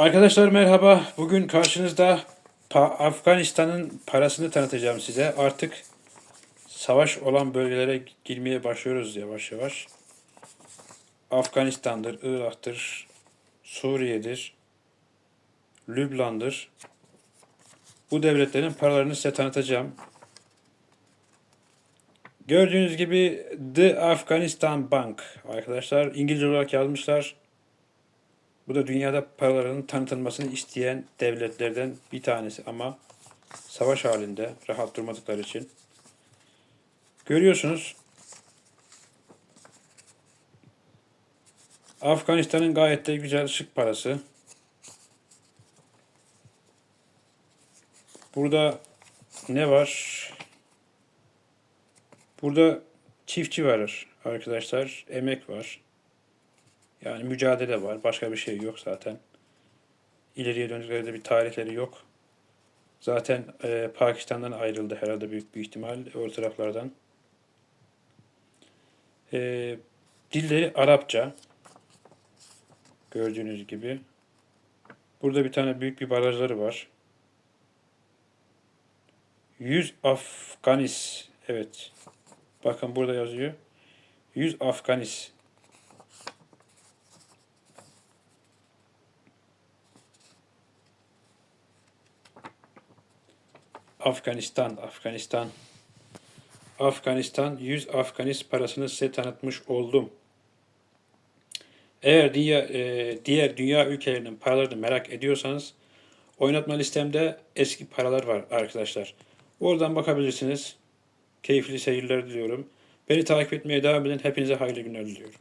Arkadaşlar merhaba. Bugün karşınızda Afganistan'ın parasını tanıtacağım size. Artık savaş olan bölgelere girmeye başlıyoruz yavaş yavaş. Afganistan'dır, Irak'tır, Suriye'dir, Lübnan'dır. Bu devletlerin paralarını size tanıtacağım. Gördüğünüz gibi The Afghanistan Bank arkadaşlar İngilizce olarak yazmışlar. Bu da dünyada paralarının tanıtılmasını isteyen devletlerden bir tanesi ama savaş halinde rahat durmadıkları için. Görüyorsunuz Afganistan'ın gayet de güzel şık parası. Burada ne var? Burada çiftçi var arkadaşlar. Emek var. Yani mücadele var. Başka bir şey yok zaten. İleriye döndüklerinde bir tarihleri yok. Zaten e, Pakistan'dan ayrıldı herhalde büyük bir ihtimal o taraflardan. E, dilleri Arapça. Gördüğünüz gibi. Burada bir tane büyük bir barajları var. 100 Afganis. Evet. Bakın burada yazıyor. 100 Afganis. Afganistan, Afganistan. Afganistan 100 Afganis parasını size tanıtmış oldum. Eğer diğer, e, diğer dünya ülkelerinin paralarını merak ediyorsanız oynatma listemde eski paralar var arkadaşlar. Oradan bakabilirsiniz. Keyifli seyirler diliyorum. Beni takip etmeye devam edin. Hepinize hayırlı günler diliyorum.